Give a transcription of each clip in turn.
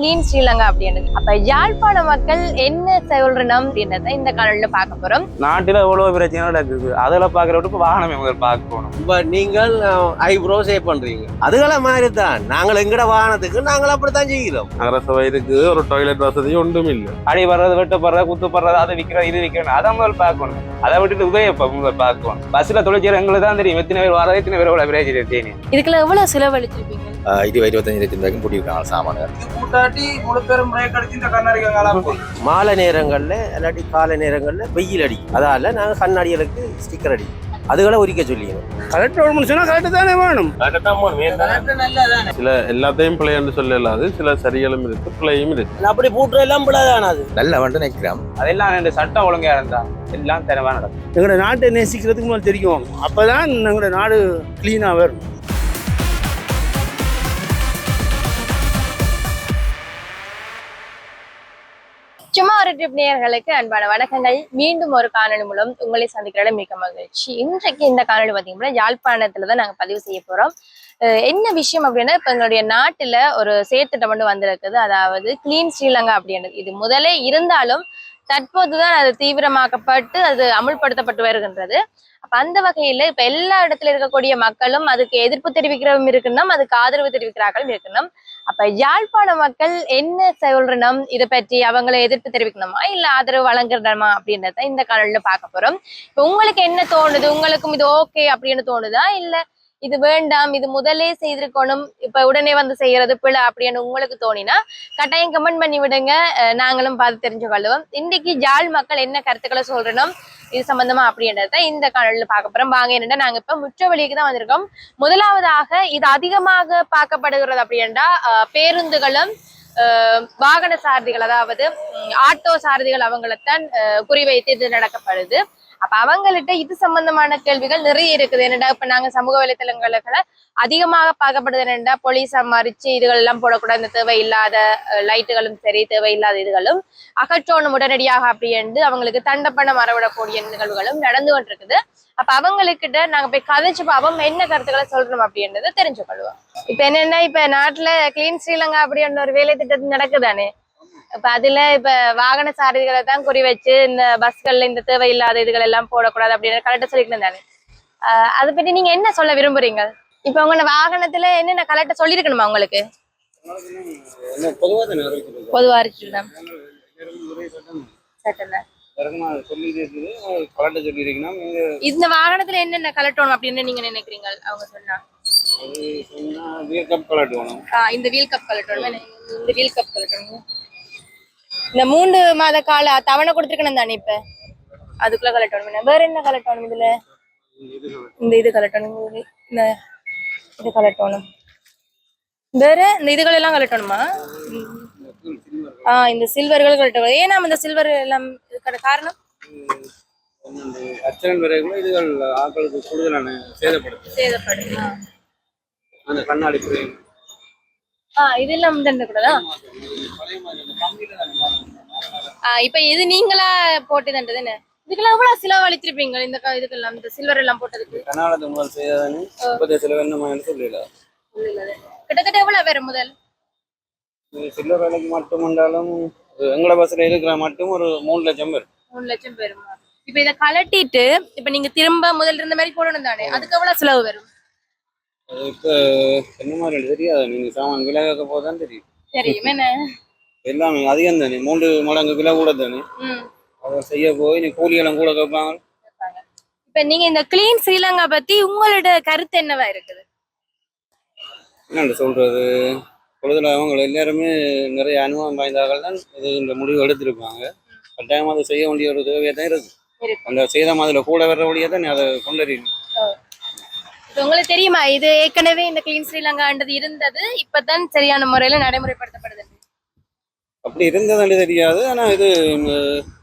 Clean Sri Lanka அப்படின்றது. அப்ப யாழ்ப்பாண மக்கள் என்ன சொல்றணும் அப்படின்றத இந்த காணொலியில பார்க்க போறோம். நாட்டில் எவ்வளோ பிரச்சனை நடக்குது? அதில் இப்போ வாகனம் இவங்க பார்க்கணும் இப்ப நீங்கள் ஐப்ரோ சேவ் பண்றீங்க. அதுகள மாதிரி தான் நாங்கள் எங்கட வாகனத்துக்கு நாங்கள் அப்படித்தான் செய்கிறோம். நகர சபை இருக்கு ஒரு டாய்லெட் வசதி ஒன்றும் இல்லை. அடி வர்றது வெட்டுப்படுறது குத்துப்படுறது அதை விற்கிறது இது விற்கணும் அதை முதல் பார்க்கணும். அதை விட்டுட்டு உதய முதல் பார்க்கணும்? பஸ்ஸில் தொழிற்சியர் எங்களுக்கு தான் தெரியும். எத்தனை பேர் வரது எத்தனை பேர் எவ்வளோ பிரச்சனை தேனி இதுக்குள்ள எவ்வளவு செலவழிச்சிருப்பீங்க? இருபது இருபத்தஞ்சு லட்சம் ரூபாய்க்கும் போட்டிருக்காங்க சாமான் கூட்டாட்டி முழு பேரும் பிரேக் அடிச்சு இந்த கண்ணாடிக்காங்க மாலை நேரங்கள்ல இல்லாட்டி காலை நேரங்கள்ல வெயில் அடிக்கும் அதால நாங்க கண்ணாடிகளுக்கு ஸ்டிக்கர் அடிக்கும் அதுகளை உரிக்க சொல்லிக்கணும் கரெக்ட் சொன்னா கரெக்ட் தானே வேணும் சில எல்லாத்தையும் பிள்ளைன்னு சொல்ல இல்லாது சில சரிகளும் இருக்கு பிள்ளையும் இருக்கு அப்படி பூட்டுற எல்லாம் பிள்ளைதான் அது நல்ல வந்துட்டு நிற்கிறோம் அதெல்லாம் ரெண்டு சட்டம் ஒழுங்கா இருந்தா எல்லாம் திறமா நடக்கும் எங்களோட நாட்டை நேசிக்கிறதுக்கு முதல்ல தெரியும் அப்பதான் எங்களோட நாடு கிளீனா வரும் சும்மா ஒரு ட்ரிப் நேயர்களுக்கு அன்பான வணக்கங்கள். மீண்டும் ஒரு காணொலி மூலம் உங்களை சந்திக்கிறத மிக மகிழ்ச்சி. இன்றைக்கு இந்த காணொலி பார்த்தீங்கன்னா யாழ்ப்பாணத்துல தான் நாங்க பதிவு செய்ய போறோம். என்ன விஷயம் அப்படின்னா இப்ப எங்களுடைய நாட்டுல ஒரு செயற்திட்டம் வந்து வந்திருக்குது. அதாவது கிளீன் ஸ்ரீலங்கா அப்படின்றது. இது முதலே இருந்தாலும் தற்போதுதான் அது தீவிரமாக்கப்பட்டு அது அமுல்படுத்தப்பட்டு வருகின்றது. அப்ப அந்த வகையில இப்ப எல்லா இடத்துல இருக்கக்கூடிய மக்களும் அதுக்கு எதிர்ப்பு தெரிவிக்கிறவங்க இருக்கணும் அதுக்கு ஆதரவு தெரிவிக்கிறார்களும் இருக்கணும். அப்ப யாழ்ப்பாண மக்கள் என்ன சொல்றணும்? இதை பற்றி அவங்களை எதிர்ப்பு தெரிவிக்கணுமா? இல்ல ஆதரவு வழங்குறணுமா அப்படின்றத இந்த காலையில பார்க்க போறோம். இப்ப உங்களுக்கு என்ன தோணுது? உங்களுக்கும் இது ஓகே அப்படின்னு தோணுதா? இல்ல இது வேண்டாம் இது முதலே செய்திருக்கணும் இப்ப உடனே வந்து செய்யறது பிழை அப்படின்னு உங்களுக்கு தோணினா கட்டாயம் கமெண்ட் பண்ணி விடுங்க. நாங்களும் பார்த்து தெரிஞ்சுக்கொள்ளுவோம் இன்னைக்கு ஜாழ் மக்கள் என்ன கருத்துக்களை சொல்றணும் இது சம்பந்தமா அப்படின்றத இந்த காணொலியில பார்க்க போறோம். வாங்க என்னன்னா நாங்க இப்ப முற்றவழிக்கு தான் வந்திருக்கோம். முதலாவதாக இது அதிகமாக பார்க்கப்படுகிறது அப்படின்றா பேருந்துகளும் வாகன சாரதிகள் அதாவது ஆட்டோ சாரதிகள் அவங்களைத்தான் குறிவைத்து இது நடக்கப்படுது. அப்ப அவங்கள்ட்ட இது சம்பந்தமான கேள்விகள் நிறைய இருக்குது. என்னடா இப்ப நாங்க சமூக வலைத்தளங்களை அதிகமாக பார்க்கப்படுது என்னடா போலீஸ் மறிச்சு இதுகள் எல்லாம் போடக்கூடாது. இந்த தேவையில்லாத லைட்டுகளும் சரி தேவையில்லாத இதுகளும் அகற்றோணும் உடனடியாக அப்படி என்று அவங்களுக்கு தண்டப்பணம் மறவிடக்கூடிய நிகழ்வுகளும் நடந்து கொண்டிருக்குது. அப்ப அவங்களுக்கிட்ட நாங்க போய் கதைச்சு பார்ப்போம் என்ன கருத்துக்களை சொல்றோம் அப்படின்றத தெரிஞ்சுக்கொள்வோம். இப்ப என்னன்னா இப்ப நாட்டுல கிளீன் ஸ்ரீலங்கா அப்படின்ற ஒரு வேலை திட்டம் நடக்குதானே? இப்ப அதுல இப்ப வாகன சாரதிகளை தான் குறி வச்சு இந்த பஸ்கள்ல இந்த தேவையில்லாத இதுகள் எல்லாம் போடக்கூடாது அப்படின்னு கரெக்டா சொல்லிட்டு தானே அதை பத்தி நீங்க என்ன சொல்ல விரும்புறீங்க? இப்ப உங்க வாகனத்துல என்னென்ன கரெக்டா சொல்லிருக்கணுமா உங்களுக்கு. பொதுவா இருக்கலாம் சட்டம் தான். சொல்லி இருக்குது கலட்ட சொல்லி இருக்கணும் இந்த வாகனத்துல என்னென்ன கலட்டணும் அப்படின்னு நீங்க நினைக்கிறீங்க? அவங்க சொன்னா. ஆஹ் இந்த வீல் கப் கலட்டணும் இந்த வீல் கப் கலட்டணும் இந்த மூன்று மாத கால தவணை கொடுத்துருக்கணும் தானே இப்ப? அதுக்குள்ள கலட்டணும் வேற என்ன கலட்டணும் இதுல? இந்த இது கலட்டணும் இந்த இது கலட்டணும் வேற இந்த இதுகள் எல்லாம் கலட்டணுமா ஆஹ் இந்த சில்வர்கள் கலட்டணும் ஏன் நாம இந்த சில்வர் எல்லாம் இதுக்கான காரணம்? அச்சரன் வரைக்கும் இதுகள் ஆக்களுக்கு கூடுதலான சேதப்படுது சேதப்படுமா அந்த கண்ணாடி பிரேம் ஆஹ் இதெல்லாம் இந்த கூடதா ஆஹ் இப்ப இது நீங்களா போட்டுதுன்றது என்ன? இதுக்கெல்லாம் எவ்வளவு செலவழிச்சிருப்பீங்க இந்த க- இதுக்கெல்லாம் இந்த சில்வர் எல்லாம் போட்டதுக்கு? கர்நாடக முதல் செய்தானே இப்போதைய சில என்ன சொல்லல கிட்டத்தட்ட எவ்வளவு வேற முதல்? சில்லர் வேலைக்கு மட்டும் வந்தாலும் எங்களோட பஸ்ல இருக்கிற மட்டும் ஒரு மூணு லட்சம் பேர். மூணு லட்சம் பெறுமா இப்ப இத கலட்டிட்டு இப்ப நீங்க திரும்ப முதல்ல இருந்த மாதிரி போடணும் தானே? அதுக்கு எவ்வளவு செலவு வரும்? அது இப்போ என்ன மாதிரி தெரியாது. நீங்க சாமான் விலை கேட்க போதான் தெரியும். தெரியும். என்ன? எல்லாமே அதிகம் தானே. மூன்று மடங்கு விலை கூட தானே. அதை செய்ய போய் நீ கூலியெல்லாம் கூட கேட்பாங்க. இப்ப நீங்க இந்த கிளீன் ஸ்ரீலங்கா பத்தி உங்களோட கருத்து என்னவா இருக்குது? என்னென்று சொல்றது? பொழுதுல அவங்க எல்லாருமே நிறைய அனுபவம் வாய்ந்தவர்கள் தான் இது இந்த முடிவு எடுத்திருப்பாங்க. கட்டாயமாக அதை செய்ய வேண்டிய ஒரு தேவையாக தான் இருக்கு. அந்த செய்த மாதிரில கூட வர்ற வழியாக தான் அதை கொண்டறியணும். உங்களுக்கு தெரியுமா? இது ஏற்கனவே இந்த கிளீன் ஸ்ரீலங்கான்றது இருந்தது. இப்பதான் சரியான முறையில நடைமுறைப்படுத்தப்படுது. அப்படி இருந்ததுன்னு தெரியாது. ஆனால் இது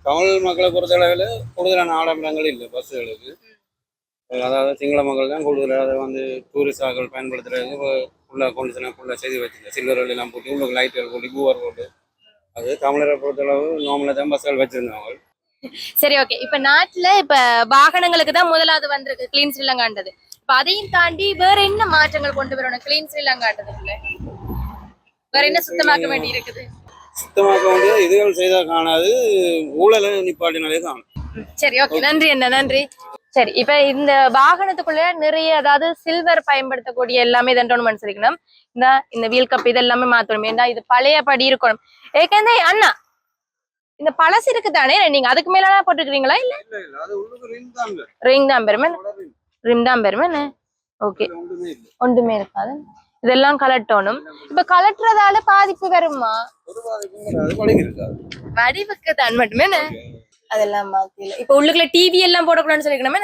தமிழ் மக்களை பொறுத்தளவில் கூடுதலான ஆடம்பரங்கள் இல்லை பஸ்ஸுகளுக்கு. அதாவது சிங்கள மக்கள் தான் கூடுதலாக அதை வந்து டூரிஸ்டாக்கள் பயன்படுத்துறதுக்கு ஃபுல்லாக கொண்டு ஃபுல்லாக செய்து வச்சிருந்தேன் சில்வர் எல்லாம் போட்டு உள்ள லைட்டுகள் போட்டு பூவர் போட்டு. அது தமிழரை பொறுத்தளவு நார்மலாக தான் பஸ்ஸுகள் வச்சிருந்தாங்க. சரி ஓகே இப்ப நாட்டுல இப்ப வாகனங்களுக்கு தான் முதலாவது வந்திருக்கு கிளீன் ஸ்ரீலங்கான்றது. இப்ப அதையும் தாண்டி வேற என்ன மாற்றங்கள் கொண்டு வரணும் கிளீன் ஸ்ரீலங்கான்றதுக்குள்ள? வேற என்ன சுத்தமாக்க வேண்டி இருக்குது? சுத்தமாக்க வேண்டியது இதுகள் செய்தால் காணாது ஊழலை நிப்பாட்டினாலே காணும். சரி ஓகே நன்றி அண்ணா நன்றி. சரி இப்ப இந்த வாகனத்துக்குள்ள நிறைய அதாவது சில்வர் பயன்படுத்தக்கூடிய எல்லாமே இதன்றோன்னு சொல்லிக்கணும் இந்த இந்த வீல் கப் இது எல்லாமே மாத்தணும். ஏன்னா இது பழையபடி இருக்கணும். ஏற்கனவே அண்ணா இந்த பழசு இருக்குதானே? நீங்க அதுக்கு மேல போட்டுக்கிறீங்களா இல்ல? ரிங் தான் பெருமை ரிம் தான் பெருமை ஓகே ஒன்றுமே இருக்காது. இதெல்லாம் கலட்டணும். இப்ப கலட்டுறதால பாதிப்பு வருமா? வடிவுக்கு தான் மட்டுமே? அதெல்லாம் மாத்தில இப்ப உள்ளுக்குள்ள டிவி எல்லாம் போடக்கூடாதுன்னு சொல்லிக்கணுமே?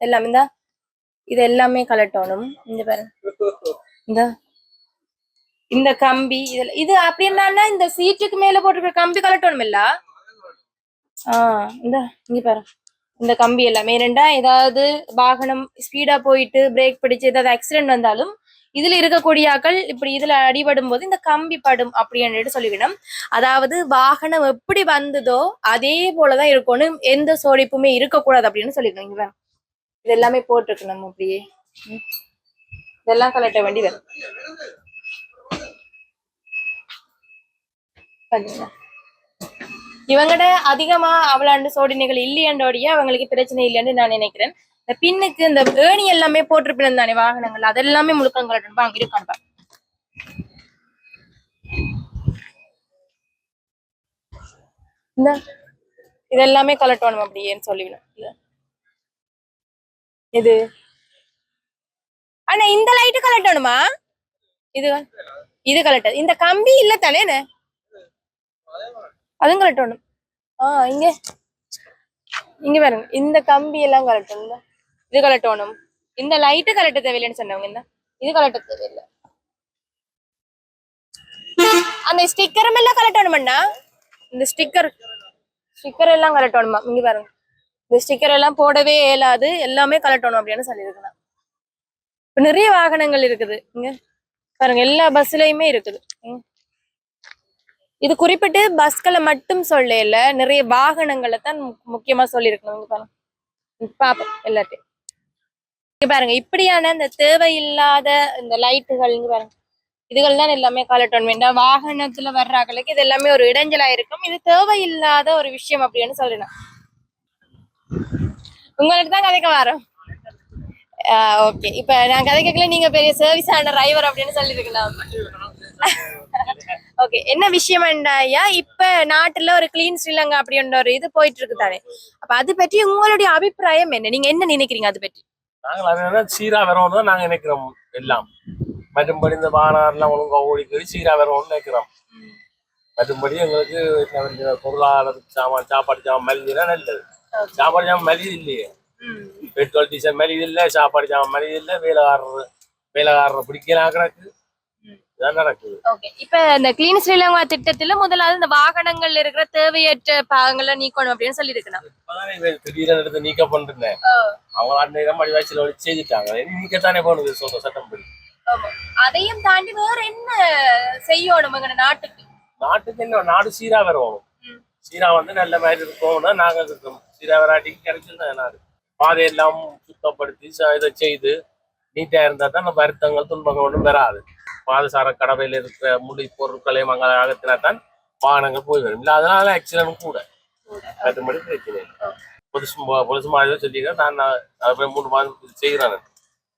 எல்லாம் இந்த. இது எல்லாமே கலட்டணும். இந்த பாருங்க இந்த. இந்த கம்பி இதுல இது அப்படி என்னன்னா இந்த சீட்டுக்கு மேல போட்டிருக்கிற கம்பி கலட்டணும் இல்ல? ஆஹ் இந்த இங்க பாருங்க இந்த கம்பி எல்லாமே. ரெண்டா ஏதாவது வாகனம் ஸ்பீடா போயிட்டு பிரேக் பிடிச்சு ஏதாவது ஆக்சிடென்ட் வந்தாலும் இதுல இருக்கக்கூடிய ஆக்கள் இப்படி இதுல அடிபடும் போது இந்த கம்பி படும் அப்படின்னு சொல்லிவிடும் அதாவது வாகனம் எப்படி வந்ததோ அதே போலதான் இருக்கணும். எந்த சோடிப்புமே இருக்கக்கூடாது அப்படின்னு சொல்லிக்கணும் இது எல்லாமே போட்டிருக்கணும் அப்படியே இதெல்லாம் கலட்ட வேண்டியது வரும் இவங்கட அதிகமா அவளாண்டு சோடினைகள் இல்லையண்டோடைய அவங்களுக்கு பிரச்சனை இல்லைன்னு நான் நினைக்கிறேன். இந்த பின்னுக்கு இந்த ஏணி எல்லாமே போட்டிருப்பினம் தானே வாகனங்கள். அதெல்லாமே முழுக்கங்கள் கலட்டணும் வாங்க இருக்கான் இந்த இதெல்லாமே கலட்டணும் அப்படியேன்னு சொல்லிவிடும். இது? அண்ணா இந்த லைட்டு கலட்டணுமா இது இது கலட்ட இந்த கம்பி இல்ல தானே அதுவும் கலட்டணும் ஆஹ் இங்க. இங்க பாருங்க. இந்த கம்பி எல்லாம் கலட்டணும் இது கலட்டணும் இந்த லைட்டு கலட்ட தேவையில்லைன்னு சொன்னவங்க என்ன? இது கலட்ட தேவையில்லை. அந்த ஸ்டிக்கரும் எல்லாம் கலட்டணுமண்ணா இந்த ஸ்டிக்கர் ஸ்டிக்கர் எல்லாம் கலட்டணுமா இங்க பாருங்க. இந்த ஸ்டிக்கர் எல்லாம் போடவே இயலாது. எல்லாமே கலட்டணும் அப்படின்னு சொல்லியிருக்கலாம். இப்ப நிறைய வாகனங்கள் இருக்குது. இங்க பாருங்க எல்லா பஸ்லயுமே இருக்குது. இது குறிப்பிட்டு பஸ்களை மட்டும் சொல்லல. நிறைய வாகனங்களை தான் முக்கியமா சொல்லியிருக்கணும். இங்க பாருங்க. பாப்போம் எல்லாத்தையும். பாருங்க இப்படியான இந்த தேவையில்லாத இந்த லைட்டுகள் இங்க பாருங்க. இதுகள் தான் எல்லாமே கலட்டணும் வேண்டாம் வாகனத்துல வர்றாங்களுக்கு இது எல்லாமே ஒரு இடைஞ்சலா இருக்கும். இது தேவையில்லாத ஒரு விஷயம் அப்படின்னு சொல்றேன் உங்களுக்கு தான் கதைக்க வரோம். ஓகே இப்ப நான் கதை கேட்கல நீங்க பெரிய சர்வீஸ் ஆன டிரைவர் அப்படின்னு சொல்லிருக்கலாம். ஓகே என்ன விஷயம் ஐயா இப்ப நாட்டுல ஒரு கிளீன் ஸ்ரீலங்கா அப்படின்ற ஒரு இது போயிட்டு இருக்கு தானே அப்ப அது பற்றி உங்களுடைய அபிப்பிராயம் என்ன? நீங்க என்ன நினைக்கிறீங்க அது பற்றி? நாங்கள் அதனால சீரா வரணும் தான் நாங்க நினைக்கிறோம் எல்லாம். மற்றும்படி இந்த வானாறுலாம் ஒழுங்கா ஓடிக்கடி சீரா வரணும்னு நினைக்கிறோம். மற்றும்படி எங்களுக்கு என்ன பொருளாதார சாமான் சாப்பாடு சாமான் மலிஞ்சுனா நல்லது. சாப்பாடு சாமான் மலிது இல்லையே. பெட்ரோல் டீசல் மலிது இல்லை சாப்பாடு சாமான் மலிது இல்லை வேலைக்காரர் வேலைக்காரரை பிடிக்கலாம் கிடக்கு இப்ப இந்த கிளீன் ஸ்ரீலங்கா திட்டத்துல முதலாவது இந்த வாகனங்கள்ல இருக்கிற தேவையற்ற பாகங்களை நீக்கணும் அப்படின்னு இப்பதானே இவன் திடீரென எடுத்து நீக்க பண்ணிருந்தேன். அவங்க மணி வயசுல வச்சு செய்துட்டாங்க. நீக்கத்தானே போகணுது சொந்த சட்டம் படி அதையும் தாண்டி வேற என்ன செய்யணும் எங்க நாட்டுக்கு? நாட்டுக்கு என்ன நாடு சீரா வரணும் சீரா வந்து நல்ல மாதிரி இருக்கோம்னா நாங்க இருக்கோம். சீரா வராட்டிக்கு கிடைச்சிருந்தா நாடு. பாதையெல்லாம் சுத்தப்படுத்தி இதை செய்து நீட்டா இருந்தா தான் நம்ம வருத்தங்கள் துன்பங்கள் ஒன்றும் வராது. பாதசார கடவையில் இருக்கிற முடி பொருட்களை மங்கள அகத்தினா தான் வாகனங்கள் போய் வரும். இல்லை அதனால ஆக்சிடென்ட் கூட. மற்றபடி பிரச்சனை இல்லை. பொலிசு ம- பொலிசு மாதிரி சொல்லிக்கிறேன் நான் நான் அது போய் மூணு மாதம் செய்கிறேன்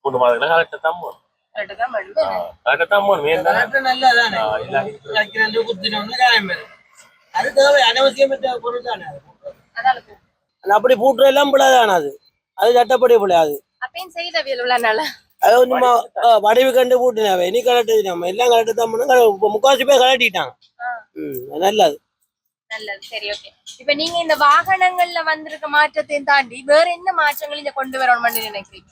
மூணு மாதத்துல கரெக்டாக தான் போகணும். கரெக்டாக தான். அது தேவை அனவசியமற்ற பொருள் தானே அது. அது அப்படி பூட்டுற எல்லாம் பிள்ளைதானே அது? அது சட்டப்படி பிள்ளையாது அப்பயும் செய்த உள்ளனால அது சும்மா வடிவு கண்டு பூட்டினாவே இனி கலட்டு நம்ம எல்லாம் கலட்டு தான் இப்ப முக்காவாசி பேர் கலட்டிட்டாங்க. ம் அது நல்லது. நல்லது சரி ஓகே. இப்ப நீங்க இந்த வாகனங்கள்ல வந்திருக்க மாற்றத்தையும் தாண்டி வேற என்ன மாற்றங்கள் இங்க கொண்டு வரணும்னு நினைக்கிறீங்க?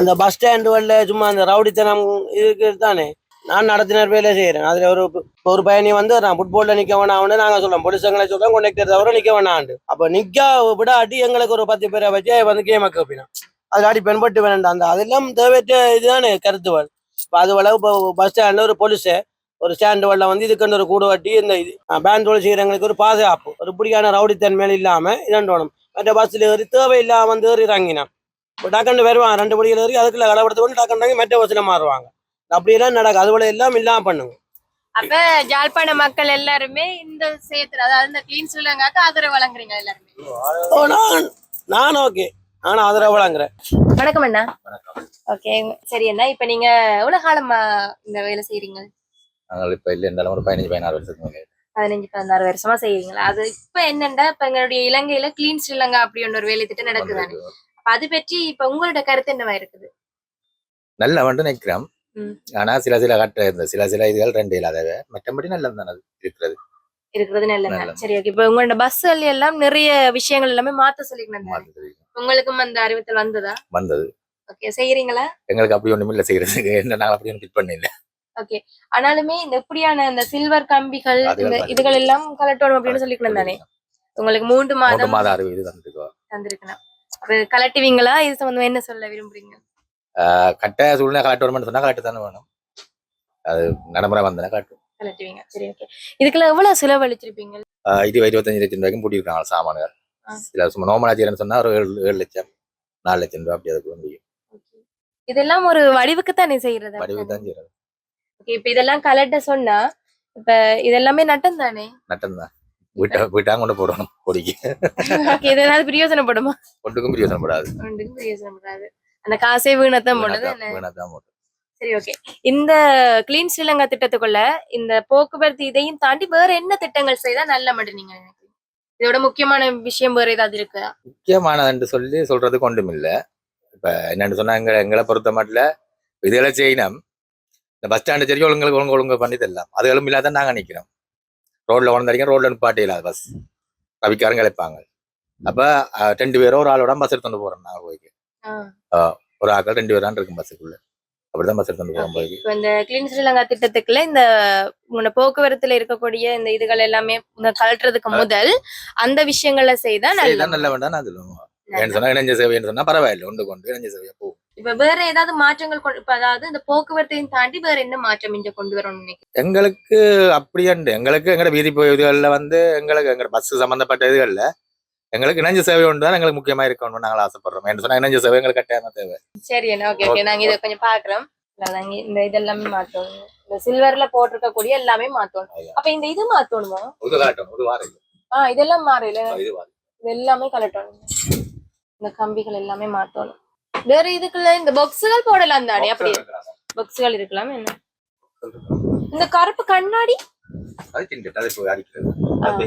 அந்த பஸ் ஸ்டாண்டு வரல சும்மா அந்த ரவுடித்தனம் இதுக்கு தானே. நான் நடத்தினர் வேலை செய்யறேன் அதுல ஒரு ஒரு பையனி வந்து நான் ஃபுட்பால்ல நிக்க வேணாம்னு நாங்க சொல்றோம். பொலிசங்களை சொல்றோம் கொண்டக்டர் தவிர நிக்க வேணாண்டு அப்ப நிக்க விடாட்டி எங்களுக்கு ஒரு பத்து பேரை வச்சு வந்து கேம் அப்படின்னா அது ஆடி பெண்பட்டு வேண்டாம் அந்த அதெல்லாம் தேவையற்ற இதுதானே கருத்துவல் இப்போ அது வளவு இப்போ பஸ் ஸ்டாண்ட்ல ஒரு போலீஸு ஒரு ஸ்டாண்டு வரல வந்து இதுக்கு ஒரு கூடு வட்டி இந்த இது பேண்ட் தொழில் செய்யறவங்களுக்கு ஒரு பாதுகாப்பு ஒரு இப்படியான ரவுடித்தன்மையில் இல்லாம இதண்டோணும் மற்ற பஸ்ஸில் ஏறி தேவையில்லாம வந்து ஏறி இறங்கினான் இப்போ டக்குன்னு வருவாங்க ரெண்டு படியில் ஏறி அதுக்குள்ள கடப்படுத்த கொண்டு டக்குன்னு மற்ற பஸ்ஸில் மாறுவாங்க. அப்படியெல்லாம் நடக்கும் அதுபோல எல்லாம் இல்லாம பண்ணுங்க. அப்ப ஜாழ்ப்பாண மக்கள் எல்லாருமே இந்த சேத்துல அதாவது இந்த கிளீன் ஸ்ரீலங்காக்கு ஆதரவு வழங்குறீங்க எல்லாருமே? நான் ஓகே நான் ஆதரவு வழங்குறேன். வணக்கம் அண்ணா. ஓகே சரி அண்ணா இப்ப நீங்க எவ்வளவு காலமா இந்த வேலை செய்யறீங்க நாங்கள் இப்போ இல்லை இருந்தாலும் ஒரு பதினஞ்சு பதினாறு வருஷத்துக்கு மேலே பதினஞ்சு பதினாறு வருஷமா செய்யறீங்களா அது இப்ப என்னண்டா இப்ப எங்களுடைய இலங்கையில கிளீன் ஸ்ரீலங்கா அப்படி ஒரு வேலை திட்டம் நடக்குதானே அப்ப அது பற்றி இப்ப உங்களோட கருத்து என்னவா இருக்குது? நல்ல வந்து நிற்கிறோம் ம். ஆனா சில சில கட்ட இந்த சில சில இதுகள் ரெண்டு இல்லாதவை மற்றபடி நல்லது தானே இருக்கிறது. இருக்கிறது நல்லது. சரி ஓகே இப்ப உங்களோட பஸ்கள் எல்லாம் நிறைய விஷயங்கள் எல்லாமே மாத்த சொல்லிக்கணும். உங்களுக்கும் அந்த அறிவித்தல் வந்ததா? வந்தது. ஓகே செய்யறீங்களா எங்களுக்கு அப்படி ஒண்ணும் இல்லை செய்யறதுக்கு என்ன நாங்கள் அப்படி ஒன்றும் ஃபிட் பண்ணல. ஓகே ஆனாலுமே இந்த இப்படியான இந்த சில்வர் கம்பிகள் இந்த. இதுகள் எல்லாம் கலட்டணும் அப்படின்னு சொல்லிக்கணும் தானே? உங்களுக்கு மூன்று மாதம் மாத அறிவு இது தந்திருக்கணும். அப்ப கலட்டுவீங்களா? இது சம்பந்தமா என்ன சொல்ல விரும்புறீங்க? கட்ட சூழ்நிலை காட்டணும்னு சொன்னா காட்டு தானே வேணும். அது நடைமுறை வந்தனா காட்டும். கலட்டுவீங்க. சரி ஓகே இதுக்கெல்லாம் எவ்வளவு செலவழிச்சிருப்பீங்க? இது இருபத்தஞ்சு லட்சம் ரூபாய்க்கும் பூட்டியிருக்காங்க சாமான்கள். சில சும்மா நோமலாச்சியர்னு சொன்னா ஒரு ஏழு ஏழு லட்சம் நாலு லட்சம் ரூபாய் அப்படி அதுக்கு முடியும் இதெல்லாம் ஒரு வடிவுக்கு தானே செய்யறது வடிவு தான் செய்யறது. ஓகே இப்ப இதெல்லாம் கலட்ட சொன்னா இப்ப இதெல்லாமே நட்டம் தானே? நட்டம் தான். வீட்டை வீட்டாங்க கொண்டு போடணும் கொடிக்கு இது ஏதாவது பிரயோஜனப்படுமா ஒட்டுக்கும் பிரயோசனப்படாது. ஒன்றுக்கும் பிரயோஜனப்படாது அந்த காசே வீணத்தான் போனது என்ன? வீணாதான் போடும் சரி ஓகே. இந்த கிளீன் ஸ்ரீலங்கா திட்டத்துக்குள்ள இந்த போக்குவரத்து இதையும் தாண்டி வேற என்ன திட்டங்கள் செய்தா நல்ல மட்டும் நீங்க இதோட முக்கியமான விஷயம் வேற ஏதாவது இருக்கா? முக்கியமானதுன்னு சொல்லி சொல்றதுக்கு ஒன்றும் இல்லை இப்ப என்னன்னு சொன்னா எங்க எங்களை பொறுத்த மட்டும் இதெல்லாம் செய்யணும். இந்த பஸ் ஸ்டாண்டு சரி ஒழுங்கு ஒழுங்கு ஒழுங்கு பண்ணி தரலாம். அதுகளும் இல்லாத நாங்க நிக்கிறோம். ரோட்ல கொண்டு ரோட்ல நிப்பாட்டி இல்லாத பஸ் தவிக்காரங்க இழைப்பாங்க. அப்ப ரெண்டு பேரும் ஒரு ஆளோட பஸ் எடுத்துட்டு போறோம் நாங்க போய்க்கு. ஒரு ஆக்கள் ரெண்டு பேரும் இருக்கும் பஸ்ஸுக்குள்ள அப்படிதான் பஸ் போய்க்கு இப்ப இந்த கிளீன் ஸ்ரீலங்கா திட்டத்துக்குள்ள இந்த போக்குவரத்துல இருக்கக்கூடிய இந்த இதுகள் எல்லாமே கழட்டுறதுக்கு முதல் அந்த விஷயங்களை செய்தா நல்ல வேண்டாம் நான் சொல்லுவோம் ஏன்னு சொன்னா இணைஞ்ச சேவைன்னு சொன்னா பரவாயில்லை ஒன்று கொண்டு இணைஞ்ச சேவையா போகும் இப்ப வேற ஏதாவது மாற்றங்கள் இப்ப அதாவது இந்த போக்குவரத்தையும் தாண்டி வேற என்ன மாற்றம் இங்க கொண்டு வரணும்னு எங்களுக்கு அப்படியாண்டு எங்களுக்கு எங்களோட வீதி இதுகளில் வந்து எங்களுக்கு எங்களோட பஸ் சம்பந்தப்பட்ட இதுகளில் எங்களுக்கு இணைஞ்ச சேவை ஒன்று தான் எங்களுக்கு முக்கியமா இருக்கணும்னு நாங்கள் ஆசைப்படுறோம். என்று சொன்னா இணைஞ்ச சேவை எங்களுக்கு கட்டாயமா தேவை. சரி ஓகே ஓகே நாங்க இதை கொஞ்சம் பாக்குறோம் இந்த இதெல்லாமே மாத்தணும் இந்த சில்வர்ல போட்டிருக்க கூடிய எல்லாமே மாத்தணும். அப்ப இந்த இது மாத்தணுமா இது காட்டும் இது வாரம் ஆஹ் இதெல்லாம் மாறல இது. எல்லாமே கலட்டணும். இந்த கம்பிகள் எல்லாமே மாத்தணும் வேற இதுக்குள்ள இந்த பாக்ஸுகள் போடலாம் தானே அப்படி பாக்ஸுகள் இருக்கலாம் என்ன? இந்த கருப்பு கண்ணாடி? அது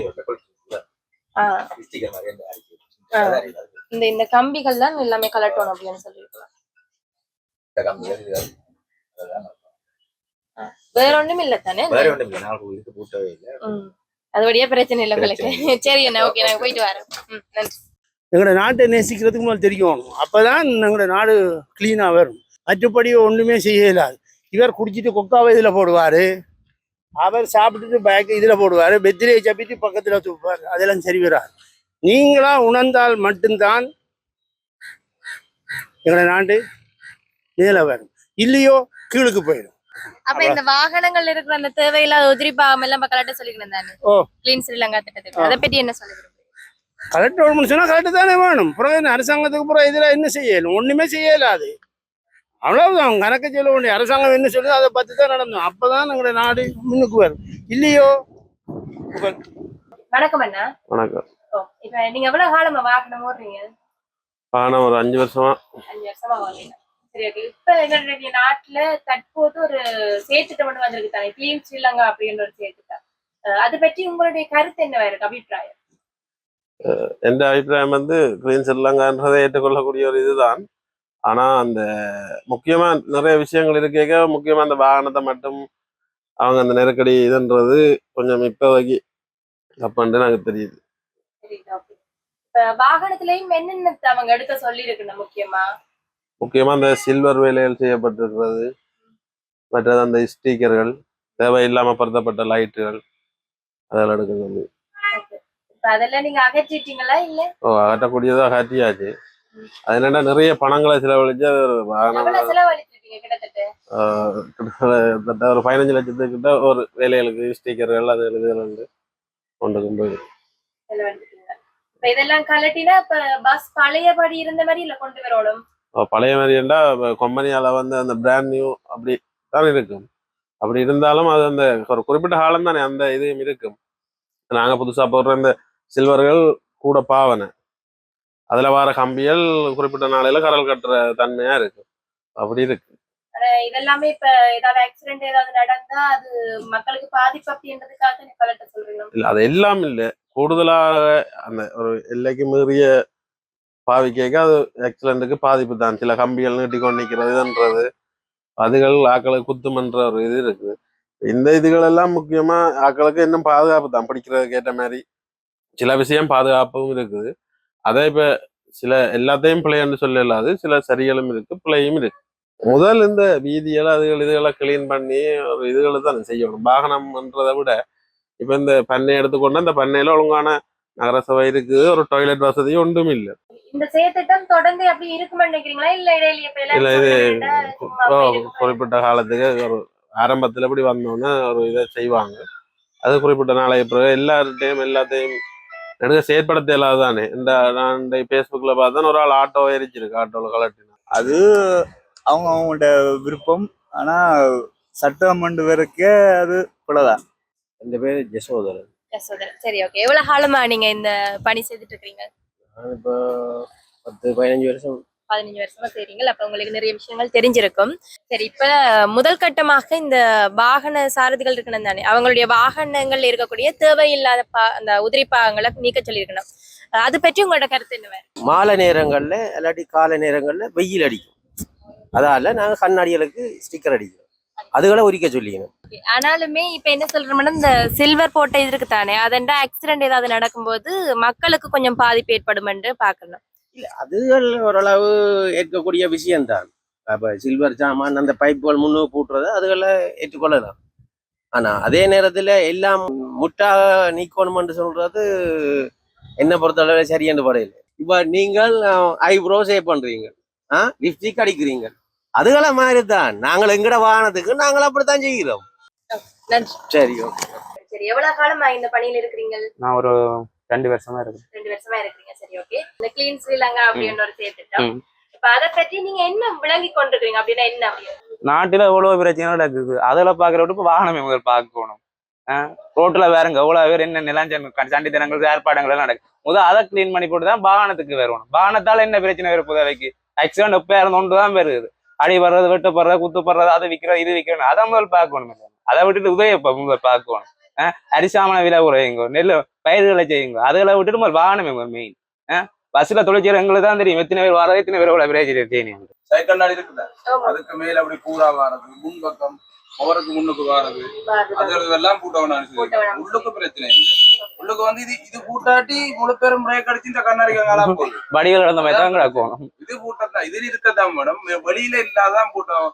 இந்த இந்த கம்பிகள் தான் எல்லாமே கலட்டணும் அப்படின்னு சொல்லியிருக்கலாம். வேற ஒண்ணும் இல்ல தானே? வேற ஒன்றும் இல்லை. நாங்கள் இதுக்கு பூட்டவே இல்லை. அது வழியா பிரச்சனை இல்லை உங்களுக்கு. சரி என்ன? ஓகே நாங்க போயிட்டு வரோம் ம், நன்றி. எங்களோட நாட்டை நேசிக்கிறதுக்கு முதல் தெரியும். அப்பதான் எங்களோட நாடு கிளீனா வரும். மற்றபடி ஒண்ணுமே செய்ய இயலாது இவர் குடிச்சிட்டு கொக்காவை இதுல போடுவாரு. அவர் சாப்பிட்டுட்டு பேக் இதுல போடுவாரு. பெத்திரியை சப்பிட்டு பக்கத்துல தூப்பார் அதெல்லாம் சரி வராது. நீங்களா உணர்ந்தால் மட்டும்தான் எங்களோட நாடு மேல வரும். இல்லையோ கீழுக்கு போயிடும் அப்ப இந்த வாகனங்கள் இருக்கிற அந்த தேவையில்லாத உதிரி பாகம் எல்லாம் கலட்ட சொல்லிக்கணும் தானே? ஓ. கிளீன் ஸ்ரீலங்கா திட்டத்துக்கு அதை பத்தி என்ன சொல்ல விரும்புறீங்க? கலெக்டர் சொன்னா கலெக்டர் தானே வேணும். என்ன அரசாங்கத்துக்கு அப்புறம் இதில் என்ன செய்யலும் ஒண்ணுமே செய்ய இயலாது அவ்வளவுதான். கணக்கு சொல்ல வேண்டிய அரசாங்கம் என்ன சொல்லுது அதை பார்த்து தான் நடந்தோம். அப்பதான் எங்களோட நாடு முன்னுக்கு வரும். இல்லையோ? வணக்கம் அண்ணா. வணக்கம். ஓ, இப்ப நீங்க எவ்வளவு காலமா வாகனம் ஓடுறீங்க? ஆனா ஒரு அஞ்சு வருஷமா. அஞ்சு வருஷமா வாங்குறீங்க சரி ஓகே இப்ப எங்களுடைய நாட்டுல தற்போது ஒரு சேர்த்துட்டம் ஒண்ணு வந்திருக்கு தானே? கிளீன் ஸ்ரீலங்கா அப்படின்ற ஒரு சேர்த்துட்டம் அஹ் அதை பற்றி உங்களுடைய கருத்து என்னவா இருக்கு அபிப்பிராயம். எந்த அபிப்பிராயம் வந்து கிளீன் ஸ்ரீலங்கான்றதை ஏற்றுக்கொள்ளக்கூடிய ஒரு இதுதான். ஆனா அந்த முக்கியமா நிறைய விஷயங்கள் இருக்கேக்க முக்கியமா அந்த வாகனத்தை மட்டும் அவங்க அந்த நெருக்கடி இதுன்றது கொஞ்சம் இப்போதைக்கு தப்புன்ட்டு எனக்கு தெரியுது. இப்ப வாகனத்திலயும் என்னென்ன அவங்க எடுக்க சொல்லி இருக்குன்னு முக்கியமா? முக்கியமா அந்த சில்வர் வேலைகள் செய்யப்பட்டிருக்கிறது. மற்றது அந்த ஸ்டீக்கர்கள் தேவையில்லாம பொருத்தப்பட்ட லைட்டுகள் அதெல்லாம் எடுக்க சொல்லி. இப்ப அதெல்லாம் நீங்க அகற்றிட்டீங்களா இல்ல? ஓ அகற்றக்கூடியதோ அகற்றியாச்சு. அது என்னன்னா நிறைய பணங்களை செலவழிச்சு கிட்டத்தட்ட? ஒரு பதினஞ்சு லட்சத்துக்கிட்ட ஒரு வேலைகளுக்கு ஸ்டிக்கர்கள் அது வந்து கொண்டு கொண்டு இதெல்லாம் கலட்டினா இப்ப பஸ் பழையபடி இருந்த மாதிரி இல்ல கொண்டு வரணும் பழைய மாதிரிண்டா கம்பெனியால வந்து அந்த பிராண்ட் நியூ அப்படி தான் இருக்கும். அப்படி இருந்தாலும் அது அந்த ஒரு குறிப்பிட்ட காலம் தானே அந்த இதுவும் இருக்கும். நாங்க புதுசா போடுற இந்த சில்வர்கள் கூட பாவனை. அதுல வர கம்பிகள் குறிப்பிட்ட நாளையில கடல் கட்டுற தன்மையா இருக்கு. அப்படி இருக்கு. இதெல்லாமே இப்ப ஏதாவது ஆக்சிடென்ட் ஏதாவது நடந்தா அது மக்களுக்கு பாதிப்பு அப்படின்றதுக்காக நீ கலட்ட சொல்றீங்க. இல்ல அது எல்லாம் இல்லை. கூடுதலாக அந்த ஒரு எல்லைக்கு மீறிய பாவிக்க அது ஆக்சிடென்ட்டுக்கு பாதிப்பு தான். சில கம்பிகள் நீட்டி கொண்டு நிற்கிறதுன்றது அதுகள் ஆக்களுக்கு குத்துமன்ற ஒரு இது இருக்குது இந்த இதுகள் எல்லாம் முக்கியமா ஆக்களுக்கு இன்னும் பாதுகாப்பு தான். பிடிக்கிறதுக்கு ஏற்ற மாதிரி சில விஷயம் பாதுகாப்பும் இருக்குது. அதே இப்ப சில எல்லாத்தையும் பிள்ளைன்னு சொல்ல இல்லாது சில சரிகளும் இருக்கு பிள்ளையும் இருக்கு. முதல் இந்த வீதிகள் அதுகள் இதுகளை கிளீன் பண்ணி ஒரு இதுகளை தான் செய்யணும். வாகனம்ன்றதை விட இப்ப இந்த பண்ணை எடுத்துக்கொண்டா இந்த பண்ணையில ஒழுங்கான நகரசபை இருக்குது ஒரு டாய்லெட் வசதியும் ஒன்றும் இல்லை. இந்த செயற்திட்டம் தொடர்ந்து அப்படி இருக்கும்னு நினைக்கிறீங்களா? இல்ல இடையில இது? குறிப்பிட்ட காலத்துக்கு ஒரு ஆரம்பத்துல இப்படி வந்தோன்னே ஒரு இதை செய்வாங்க. அது குறிப்பிட்ட நாளைக்கு பிறகு எல்லார்ட்டையும் எல்லாத்தையும் எனக்கு செயற்படுத்த இல்லாத தானே இந்த நான் இந்த ஃபேஸ்புக்ல பார்த்தா ஒரு ஆள் ஆட்டோ எரிச்சிருக்கு ஆட்டோல கலட்டினா அது அவங்க அவங்களோட விருப்பம். ஆனா சட்டமன்ற வரைக்கும் அது பிள்ளைதான் என் பேர்? ஜெசோதரன். யசோதரன். சரி ஓகே எவ்வளவு காலமா நீங்க இந்த பணி செய்துட்டு இருக்கீங்க நான் இப்போ பத்து பதினஞ்சு வருஷம் பதினஞ்சு வருஷமா செய்றீங்க அப்ப உங்களுக்கு நிறைய விஷயங்கள் தெரிஞ்சிருக்கும். சரி இப்ப முதல் கட்டமாக இந்த வாகன சாரதிகள் இருக்கணும் தானே அவங்களுடைய வாகனங்கள் இருக்கக்கூடிய தேவையில்லாத பா அந்த உதிரி பாகங்களை நீக்க சொல்லியிருக்கணும். அது பற்றி உங்களோட கருத்து என்ன? மாலை நேரங்கள்ல இல்லாட்டி காலை நேரங்கள்ல வெயில் அடிக்கும். அதால நாங்க கண்ணாடிகளுக்கு ஸ்டிக்கர் அடிக்கிறோம். அதுகளை உரிக்க சொல்லிக்கணும். ஆனாலுமே இப்ப என்ன சொல்றோம்னா இந்த சில்வர் போட்ட இது இருக்கு தானே அதண்டா ஆக்சிடென்ட் ஏதாவது நடக்கும்போது மக்களுக்கு கொஞ்சம் பாதிப்பு ஏற்படும் என்று பாக்கணும் இல்ல அதுகள் ஓரளவு ஏற்கக்கூடிய விஷயம்தான். அப்ப சில்வர் சாமான் அந்த பைப்புகள் முன்னு பூட்டுறது அதுகளை ஏற்றுக்கொள்ளலாம். ஆனா அதே நேரத்துல எல்லாம் முட்டாக நீக்கணும்னு சொல்றது என்ன பொறுத்தளவு சரியென்று படையில இப்ப நீங்கள் ஐப்ரோ சேவ் பண்றீங்க. ஆ லிப்ஸ்டிக் அடிக்கிறீங்க. அதுகளை மாதிரி தான் நாங்கள் எங்கட வாகனத்துக்கு நாங்கள் அப்படித்தான் செய்கிறோம். சரி ஓகே சரி எவ்வளவு காலமா இந்த பணியில இருக்கிறீங்க நான் ஒரு ரெண்டு வருஷமா இருக்கேன் ரெண்டு வருஷமா இருக்கிறீங்க சரி ஓகே இந்த கிளீன் ஸ்ரீலங்கா அப்படின்னு ஒரு சேர்த்துட்டோம். இப்ப அதை பற்றி நீங்க என்ன விளங்கி கொண்டிருக்கீங்க அப்படின்னா என்ன நாட்டுல எவ்வளவு பிரச்சனை நடக்குது? அதில் பாக்குற விட்டு இப்ப வாகனம் முதல் பார்க்கணும். ரோட்ல வேறங்க. எவ்வளவு பேர் என்ன நிலஞ்சன் சண்டித்தனங்கள் ஏற்பாடுகள் எல்லாம் நடக்குது. முதல் அதை க்ளீன் பண்ணி போட்டு தான் வாகனத்துக்கு வரணும் வாகனத்தால என்ன பிரச்சனை வர புதவைக்கு ஆக்சிடென்ட் எப்ப இறந்து தான் வருது. அடி வர்றது வெட்டப்படுறது குத்துப்படுறது அதை விற்கிறது இது விற்கிறது அதை முதல் பார்க்கணும். அதை விட்டுட்டு உதய முதல் பார்க்கணும்? அரிசாமன விலை குறையுங்க நெல் பயிர்களை செய்யுங்க அதுகளை விட்டுட்டு முதல் வாகனம் மெயின் பஸ்ல தொழிற்சியர் எங்களுக்கு தான் தெரியும் எத்தனை பேர் வரது எத்தனை பேர் பிரச்சனை செய்யணும் சைக்கண்ணாடி இருக்குதா? அதுக்கு மேல அப்படி கூரா வாரது முன்பக்கம் அவருக்கு முன்னுக்கு வாரது அது எல்லாம் பூட்ட வேணாம் உள்ளுக்கு பிரச்சனை இல்லை. உள்ளுக்கு வந்து இது இது பூட்டாட்டி முழு பேரும் பிரேக் அடிச்சு இந்த கண்ணாடி காணாம போகுது. வடிகள் மாதிரி தான் கிடக்கணும் இது பூட்டத்தான் இது இருக்கத்தான் மேடம் வெளியில இல்லாதான் பூட்டம்.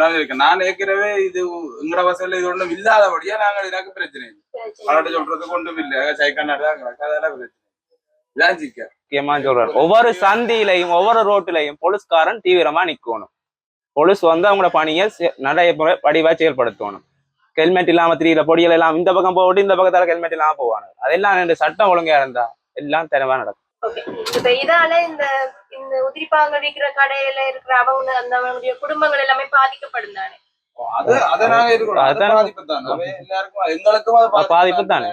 நான் இருக்கேன் நான் ஏற்கனவே இது எங்கட வசதியில இது ஒண்ணும் இல்லாதபடியா நாங்க எனக்கு பிரச்சனை இல்லை. கலட்டு சொல்றதுக்கு ஒன்றும் இல்லை. சைக்கண்ணாடி அதெல்லாம் பிரச்சனை இதான் முக்கியமா சொல்றாரு. ஒவ்வொரு சந்தியிலையும் ஒவ்வொரு ரோட்டிலையும் போலீஸ்காரன் தீவிரமா நிக்கணும். போலீஸ் வந்து அவங்களோட பணியை நடைமுறை வடிவா செயல்படுத்தணும். ஹெல்மெட் இல்லாம திரியிற பொடிகள் எல்லாம் இந்த பக்கம் போட்டு இந்த பக்கத்தால ஹெல்மெட் இல்லாம போவாங்க அதெல்லாம் ரெண்டு சட்டம் ஒழுங்கா இருந்தா எல்லாம் திறமா நடக்கும். இப்ப இதால இந்த இந்த உதிரிப்பாங்க விற்கிற கடையில இருக்கிற அவங்க அந்த அவங்களுடைய குடும்பங்கள் எல்லாமே பாதிக்கப்படும் தானே அது அதை நாங்க இருக்கணும். பாதிப்பு தான்? எல்லாருக்கும் எங்களுக்கும் அது பாதிப்பு தானே.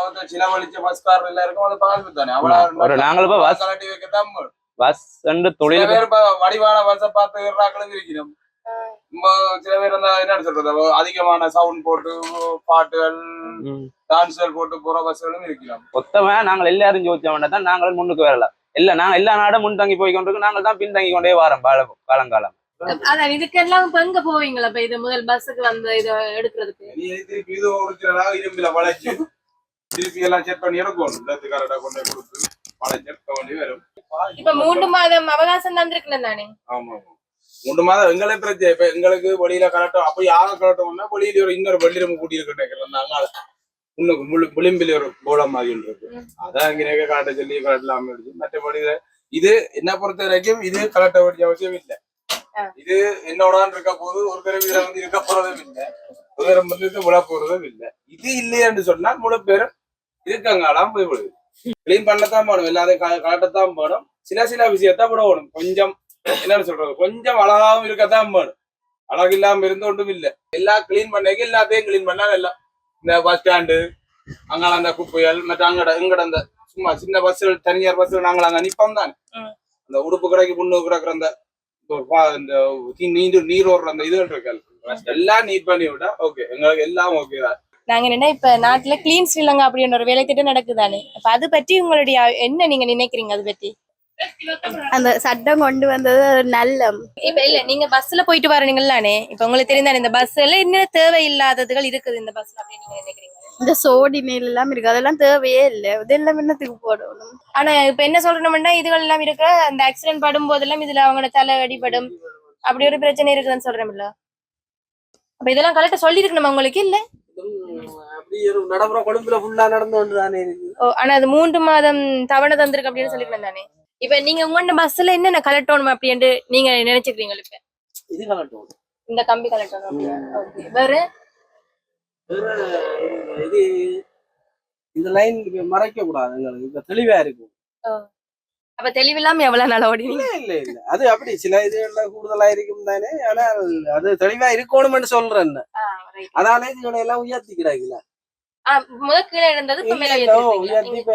வந்து சிலவழிச்ச பஸ்காரர் எல்லாருக்கும் அது பாதிப்பு தானே? அவ்வளவு பஸ் கலட்டி. பஸ் தொழில் வடிவான பஸ்ஸை பார்த்து இருக்கிறோம். சில பேர் அந்த என்ன சொல்றது அதிகமான சவுண்ட் போட்டு பாட்டுகள். டான்ஸ்கள் போட்டு போற பஸ்களும் இருக்கிறோம் மொத்தமா நாங்கள் எல்லாரும் ஜோதிச்ச வேண்டாம் தான் நாங்களும் முன்னுக்கு வரலாம். இல்ல நாங்க எல்லா நாடும் முன்தங்கி போய் கொண்டிருக்கோம். நாங்கள் தான் பின்தங்கி கொண்டே வரோம் காலம் காலங்காலம். அதான் இதுக்கெல்லாம் இப்ப எங்க போவீங்களா இப்ப இது முதல் பஸ்ஸுக்கு வந்து இதை எடுக்கிறதுக்கு? நீ திருப்பி இது ஒரிஜினலாக இரும்பில வளைச்சு திருப்பி எல்லாம் செக் பண்ணி எடுக்கணும். எல்லாத்துக்கு கரெக்டா கொண்டு கொடுத்து வளைச்சு எடுக்க வேண்டி வரும். இப்ப மூன்று மாதம் அவகாசம் தந்திருக்கணும் தானே? ஆமா ஆமா மூணு மாதம் எங்களே பிரச்சனை. இப்ப எங்களுக்கு வெளியில கரெக்டா அப்ப யார கரெக்டா வெளியில ஒரு இன்னொரு வெள்ளி நம்ம கூட்டி இன்னும் முழு விளிம்பில் ஒரு கோலம் மாதிரி இருக்கு. அதான் இங்க கரெக்டா சொல்லி இருக்கு. மற்றபடி இது- என்ன பொறுத்த வரைக்கும் இது கரெக்டா வேண்டிய அவசியம் இல்லை. இது என்னோடான் இருக்க போது ஒரு இதுல வந்து இருக்க போறதும் இல்லை. ஒரு இது விழ போறதும் இல்லை. இது இல்லையென்று சொன்னால் முழு பேரும் இருக்காங்களாம் போய் விடுது. கிளீன் பண்ணத்தான் போகணும் எல்லாத்தையும் கரெக்டாக போகணும் சில சில விஷயத்தான் விடணும். கொஞ்சம் என்ன சொல்றது? கொஞ்சம் அழகாவும் இருக்கத்தான் வேணும். அழகு இல்லாம இருந்த ஒன்றும் இல்ல. எல்லாம் கிளீன் பண்ணி எல்லாத்தையும் கிளீன் பண்ணா எல்லாம் இந்த பஸ் ஸ்டாண்டு அங்கால அந்த குப்பைகள் மற்ற அங்கட எங்கட அந்த சும்மா சின்ன பஸ்ஸுகள் தனியார் பஸ்ஸுகள் நாங்கள் அங்க நிப்போம் தான். அந்த உடுப்பு கடைக்கு முன்னு கிடக்குற அந்த இந்த தீ- நீர் ஓடுற அந்த இதுகள் இருக்கல் எல்லாம் நீட் பண்ணி விட்டா ஓகே எங்களுக்கு எல்லாம் ஓகே தான். நாங்க என்னன்னா இப்ப நாட்டுல கிளீன் ஸ்ரீலங்கா அப்படின்ற ஒரு வேலை திட்டம் நடக்குதானே அப்ப அது பற்றி உங்களுடைய என்ன நீங்க நினைக்கிறீங்க? அது பத்தி அந்த சட்டம் கொண்டு வந்தது நல்ல இப்ப இல்ல நீங்க பஸ்ல போயிட்டு வரீங்களானே இப்ப உங்களுக்கு தெரிந்தானே இந்த பஸ்ல என்ன தேவையில்லாததுகள் இருக்குது இந்த பஸ்ல அப்படின்னு நீங்க நினைக்கிறீங்க? இந்த சோடி நெல் எல்லாம் இருக்கு அதெல்லாம் தேவையே இல்லை. இதெல்லாம் என்னத்துக்கு போடணும்? ஆனா இப்ப என்ன சொல்றோம்னா இதுகள் எல்லாம் இருக்கிற அந்த ஆக்சிடென்ட் படும் போதெல்லாம் இதுல அவங்களோட தலை அடிபடும். அப்படி ஒரு பிரச்சனை இருக்குதுன்னு சொல்றோம்ல. அப்ப இதெல்லாம் கரெக்டா சொல்லி இருக்கணும் உங்களுக்கு இல்ல? கொழும்புல ஃபுல்லா நடந்து தானே இருக்கு. ஓ ஆனா அது மூன்று மாதம் தவணை தந்திருக்கு அப்படின்னு சொல்லிக்கலாம் தானே? இப்ப நீங்க உங்களோட பஸ்ல என்னென்ன கலட்டணும் அப்படின்ட்டு நீங்க நினைச்சுக்கிறீங்க இப்ப? இது கலட்டும் இந்த கம்பி கலட்டணும் ஓகே வேற? இது இந்த லைன் மறைக்க கூடாது. எங்களுக்கு இப்ப தெளிவா இருக்கும். அப்ப தெளிவில்லாம எவ்வளவு நாள் ஓடினீங்க இல்ல இல்ல அது அப்படி சில இதுகள்ல கூடுதலா இருக்கும் தானே. ஆனா அது தெளிவா இருக்கணும்னு சொல்றேன். அதனால இதுகளை எல்லாம் உயர்த்தி கிடாக்குல ஆ, முத கீழே இருந்தது. உயர்த்தி இப்ப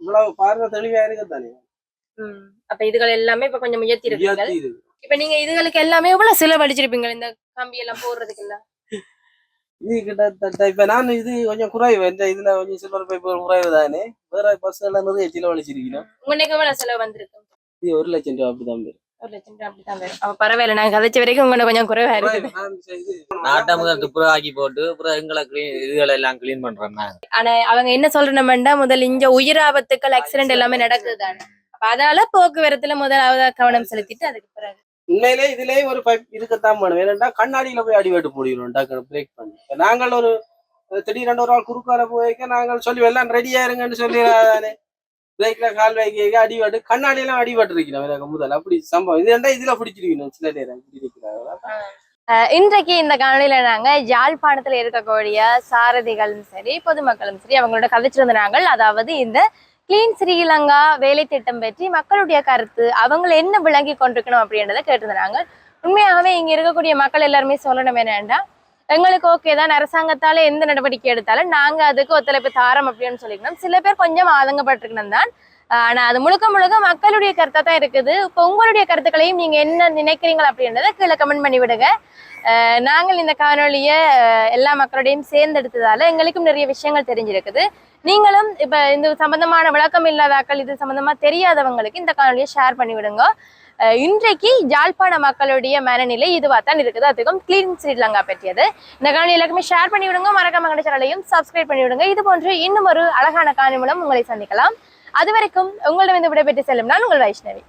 இவ்வளவு பார்வை தெளிவா இருக்கு தானே ம். அப்ப இதுகள் எல்லாமே இப்ப கொஞ்சம் உயர்த்தி இருக்கு இப்ப நீங்க இதுகளுக்கு எல்லாமே எவ்வளவு செலவழிச்சிருப்பீங்க இந்த கம்பி எல்லாம் போடுறதுக்கு எல்லாம் இது கிட்டத்தட்ட இப்ப நான் இது கொஞ்சம் குறைவு. இந்த இதுல கொஞ்சம் சில்வர் பேப்பர் குறைவு தானே. வேற பஸ் எல்லாம் நிறைய செலவழிச்சிருக்கீங்க உங்களுக்கு எவ்வளவு செலவு வந்திருக்கு? இது ஒரு லட்சம் ரூபா அப்படிதான். ஒரு லட்சம் ரூபாய் அப்படித்தான் வரும். அப்ப பரவாயில்ல நாங்க கதைச்ச வரைக்கும் உங்களுக்கு கொஞ்சம் குறைவா இருக்குது. குறைவு. நான் இது நாட்டை முதல் துப்புரவு ஆக்கி போட்டு அப்புறம் எங்களை கிளீன் இதுகளை எல்லாம் கிளீன் பண்றோம் ஆனா அவங்க என்ன சொல்றோம்னா முதல்ல இங்க உயிர் ஆபத்துக்கள் ஆக்சிடென்ட் எல்லாமே நடக்குது தானே அப்ப அதனால போக்குவரத்துல முதலாவது கவனம் செலுத்திட்டு அதுக்கு பிறகு. உண்மையிலே இதுலயே ஒரு பைப் இருக்கத்தான் வேணும் ஏன்னா கண்ணாடியில போய் அடிபட்டு போடிடும் டக்குனு பிரேக் பண்ணி. நாங்கள் ஒரு திடீரெண்டு ஒரு ஆள் குறுக்கால போய்க்க நாங்கள் சொல்லி எல்லாம் ரெடியா இருங்கன்னு சொல்லி தானே பிரேக்ல கால் வைக்க அடிபட்டு கண்ணாடியெல்லாம் அடிபட்டு இருக்கிறோம் எனக்கு முதல் அப்படி சம்பவம். இது என்ன இதுல பிடிச்சிருக்கணும் சில நேரம். இன்றைக்கு இந்த காணொலியில நாங்க யாழ்ப்பாணத்துல இருக்கக்கூடிய சாரதிகளும் சரி பொதுமக்களும் சரி அவங்களோட கதைச்சிருந்த நாங்கள் அதாவது இந்த கிளீன் ஸ்ரீலங்கா வேலை திட்டம் பற்றி மக்களுடைய கருத்து அவங்களை என்ன விளங்கி கொண்டிருக்கணும் அப்படின்றத கேட்டிருந்தாங்க உண்மையாகவே இங்க இருக்கக்கூடிய மக்கள் எல்லாருமே சொல்லணும் என்னன்னா எங்களுக்கு ஓகே தான். அரசாங்கத்தால எந்த நடவடிக்கை எடுத்தாலும் நாங்க அதுக்கு ஒத்துழைப்பு தாரம் அப்படின்னு சொல்லிக்கணும். சில பேர் கொஞ்சம் ஆதங்கப்பட்டிருக்கணும் தான். ஆனா அது முழுக்க முழுக்க மக்களுடைய கருத்தா தான் இருக்குது. இப்போ உங்களுடைய கருத்துக்களையும் நீங்க என்ன நினைக்கிறீங்க அப்படின்றத கீழே கமெண்ட் பண்ணி விடுங்க. நாங்கள் இந்த காணொலியை எல்லா மக்களோடையும் சேர்ந்தெடுத்ததால எங்களுக்கும் நிறைய விஷயங்கள் தெரிஞ்சிருக்குது. நீங்களும் இப்ப இந்த சம்பந்தமான விளக்கம் இல்லாதாக்கள் இது சம்பந்தமா தெரியாதவங்களுக்கு இந்த காணொலியை ஷேர் பண்ணி விடுங்க. இன்றைக்கு யாழ்ப்பாண மக்களுடைய மனநிலை இதுவாக தான் இருக்குது. அதுக்கும் கிளீன் ஸ்ரீலங்கா பற்றியது. இந்த காணொலி எல்லாருக்குமே ஷேர் பண்ணி விடுங்க மறக்காம கண்ட சேனலையும் சப்ஸ்கிரைப் பண்ணி விடுங்க இது போன்று இன்னும் ஒரு அழகான காணி மூலம் உங்களை சந்திக்கலாம். அது வரைக்கும் உங்களிடம் இந்த விடைபெற்று செல்லும் நான் உங்கள் வைஷ்ணவி.